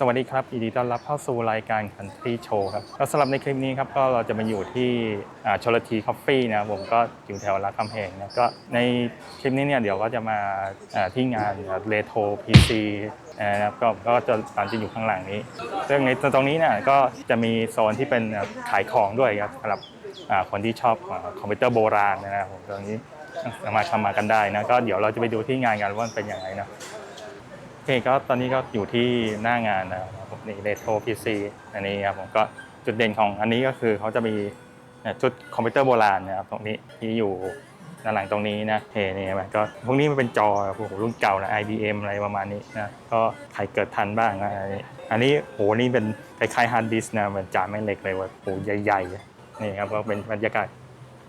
สวัสดีครับยินดีต้อนรับเข้าสู่รายการ Country Show ครับก็สำหรับในคลิปนี้ครับก็เราจะมาอยู่ที่ชลทีคอฟฟี่นะครับผมก็อยู่แถวรามคำแหงนะก็ในคลิปนี้เนี่ยเดี๋ยวก็จะมาที่งานเรโทรพีซีนะครับก็ก็จะตามจะอยู่ข้างหลังนี้ ซึ่งในตรงนี้เนี่ยก็จะมีโซนที่เป็นขายของด้วยครับสำหรับคนที่ชอบคอมพิวเตอร์โบราณนะครับผมตรงนี้สามารถเข้ามากันได้นะก็เดี๋ยวเราจะไปดูที่งานกันว่ามันเป็นยังไงนะ เคก็ตอนนี้ก็อยู่ที่หน้างานนะครับผมนี่เรโทรพีซีอันนี้ครับผมก็จุดเด่นของอันนี้ก็คือเขาจะมีชุดคอมพิวเตอร์โบราณนะครับตรงนี้ที่อยู่ด้านหลังตรงนี้นะเฮนี่มันก็พวกนี้มันเป็นจอโอ้โหรุ่นเก่านะ IBM อะไรประมาณนี้นะก็ใครเกิดทันบ้างนะอันนี้อันนี้โหนี่เป็นคล้ายๆฮาร์ดดิสก์นะเหมือนจานไม่เหล็กเลยว่าโหใหญ่ๆนี่ครับก็เป็นบรรยากาศ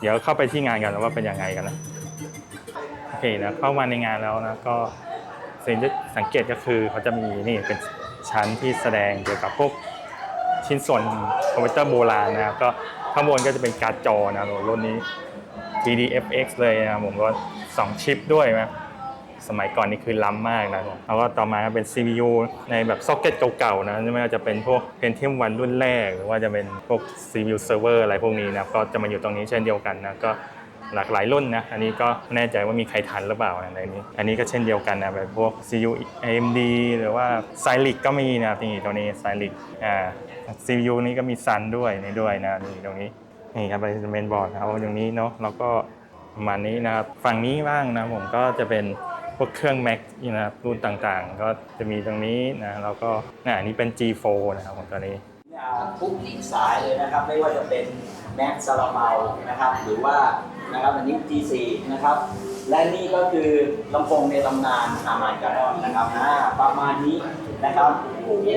เดี๋ยวเข้าไปที่งานกันแล้วว่าเป็นยังไงกันนะโอเคนะเข้ามาในงานแล้วนะก็ สิ่งที่สังเกตก็คือเขาจะมีนี่เป็นชั้นที่แสดงเกี่ยวกับพวกชิ้นส่วนคอมพิวเตอร์โบราณนะครับก็ข้างบนก็จะเป็นการ์ดจอนะรุ่นนี้ TDFX เลยนะผมก็2ชิปด้วยนะสมัยก่อนนี่คือล้ำมากนะผมแล้วก็ต่อมาเป็น CPU ในแบบซ็อกเก็ตเก่าๆนะไม่ว่าจะเป็นพวก Pentium 1 รุ่นแรก หรือว่าจะเป็นพวก CPU server อะไรพวกนี้นะก็จะมาอยู่ตรงนี้เช่นเดียวกันนะก็ หลากหลายรุ่นนะ อันนี้ก็ไม่แน่ใจว่ามีใครทันหรือเปล่าอะไรนี้ อันนี้ก็เช่นเดียวกันนะแบบพวก CU AMD หรือว่า c y l i c ก็มีนะนี่ตรงนี้ c y l i c อ่า CPU นี้ก็มี Sun ด้วยนี่ด้วยนะนี่ตรงนี้นี่ครับเป็นเมนบอร์ดนะครับตรงนี้เนาะแล้วก็ประมาณนี้นะครับฝั่งนี้บ้างนะผมก็จะเป็นพวกเครื่อง Mac นี่นะครับรุ่นต่างๆ ก็จะมีตรงนี้นะแล้วก็นะอันนี้เป็น G4 นะครับผมตัวนี้ทุกสายเลยนะครับไม่ว่าจะเป็นแม็กซาลาเปานะครับหรือว่า นะครับ อันนี้ G4 นะครับ และนี่ก็คือลำโพงในตำนานฮามานการอนนะครับอ่าประมาณนี้นะครับโอ้โห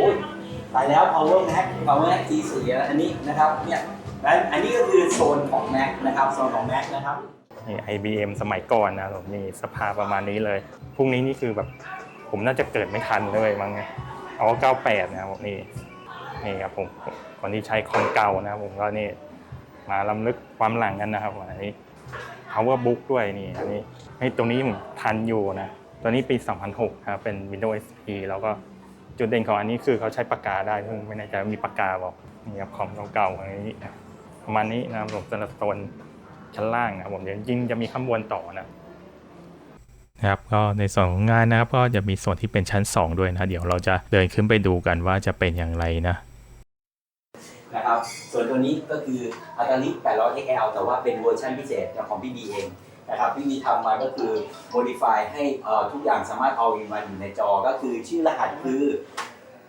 ตายแล้ว power mac power mac G4 อันนี้นะครับเนี่ยและอันนี้ก็คือโซนของ Mac นะครับโซนของ Mac นะครับนี่ IBM สมัยก่อนนะผมนี่สภาประมาณนี้เลย พรุ่งนี้นี่คือแบบผมน่าจะเกิดไม่ทันเลยมั้งไงเอา98 นะครับผมนี่นี่ครับผมคนที่ใช้คอมเก่านะครับผมก็นี่มาลำลึกความหลังกันนะครับอันนี้ PowerBook ด้วยนี่อันนี้ให้ตรงนี้ผมทันอยู่นะตัวนี้ปี 2006ครับเป็น Windows XP แล้วก็จุดเด่นของอันนี้คือเขาใช้ปากกาได้ซึ่งไม่แน่ใจว่ามีปากกาบอกนี่ครับของเก่าๆอันนี้ประมาณนี้นะครับผมสำหรับโซนชั้นล่างนะครับผมเดี๋ยวจริงจะมีข้างบนต่อนะนะครับก็ในส่วนของงานนะครับก็จะมีส่วนที่เป็นชั้น 2 ด้วยนะ เดี๋ยวเราจะเดินขึ้นไปดูกันว่าจะเป็นอย่างไรนะนะครับส่วน ตัวนี้ก็คืออัตลิ800 XL แต่ว่าเป็นเวอร์ชันพิเศษของพี่บีเองนะครับพี่บีทำมาก็คือ modify ให้ทุกอย่างสามารถเอาอินมาอยู่ในจอ ก็คือชื่อรหัสคือ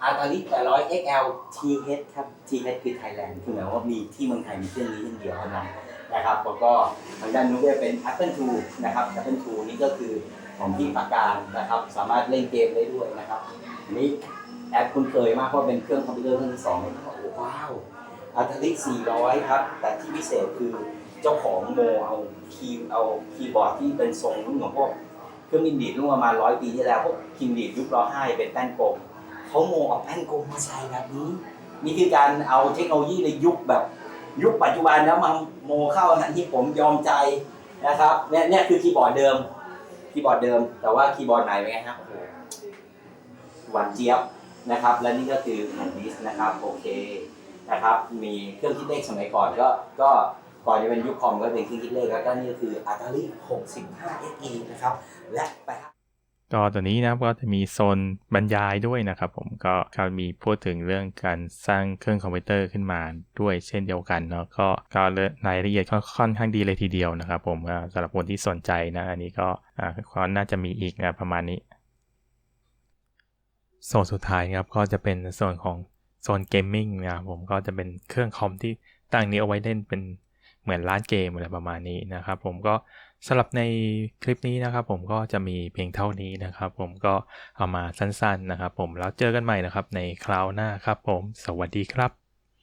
อัตลิ800 XL TH ครับ TH คือ Thailand คือหมายว่ามีที่เมืองไทยมีเครื่องนี้เครื่องเดียวเท่านั้นนะครับแล้วก็ทางด้านนู้นก็จะเป็น Apple II นะครับ Apple II นี่ก็คือของพี่ปากการนะครับ สามารถเล่นเกมได้ด้วยนะครับอันนี้แอดคุ้นเคยมากเพราะเป็นเครื่องคอมพิวเตอร์เครื่องที่สองเลยโอ้โหว้าว อัลทลิก400 ครับ แต่ที่พิเศษคือเจ้าของโมเอาคีย์เอาคีย์บอร์ดที่เป็นทรงรุ่นของพวกเครื่องบินดีดรุ่นประมาณร้อยปีที่แล้วพวกคิงดีดยุครอห้าเป็นแป้นกลมเขาโมเอาแป้นกลมมาใส่แบบนี้นี่คือการเอาเทคโนโลยีในยุคแบบยุคปัจจุบันแล้วมาโมเข้าทันที่ผมยอมใจนะครับเนี่ยเนี่ยคือคีย์บอร์ดเดิมคีย์บอร์ดเดิม แต่ว่าคีย์บอร์ดไหนเป็นไงครับโอ้โหหวานเจี๊ยบนะครับ และนี่ก็คือแผ่นดิสนะครับโอเค นะครับ มีเครื่องคิดเลขสมัยก่อนก็ก็ก่อนจะเป็นยุคคอมก็เป็นเครื่องคิดเลขแล้วก็นี่ก็คือ Atari 65 SE นะครับและไปครับก็ตัวนี้นะครับก็จะมีโซนบรรยายด้วยนะครับ ผมก็ก็มีพูดถึงเรื่องการสร้างเครื่องคอมพิวเตอร์ขึ้นมาด้วยเช่นเดียวกันเนาะก็ก็รายละเอียดก็ค่อนข้างดีเลยทีเดียวนะครับ ผมอ่าสำหรับคนที่สนใจนะอันนี้ก็อ่าก็น่าจะมีอีกนะประมาณนี้ โซนสุดท้ายนะครับก็จะเป็นส่วนของ โซนเกมมิ่งนะครับผมก็จะเป็นเครื่องคอมที่ตั้งนี้เอาไว้เล่นเป็นเหมือนร้านเกมอะไรประมาณนี้นะครับ ผมก็สำหรับในคลิปนี้นะครับ ผมก็จะมีเพียงเท่านี้นะครับ ผมก็เอามาสั้นๆนะครับ ผมแล้วเจอกันใหม่นะครับในคราวหน้าครับ ผม สวัสดีครับ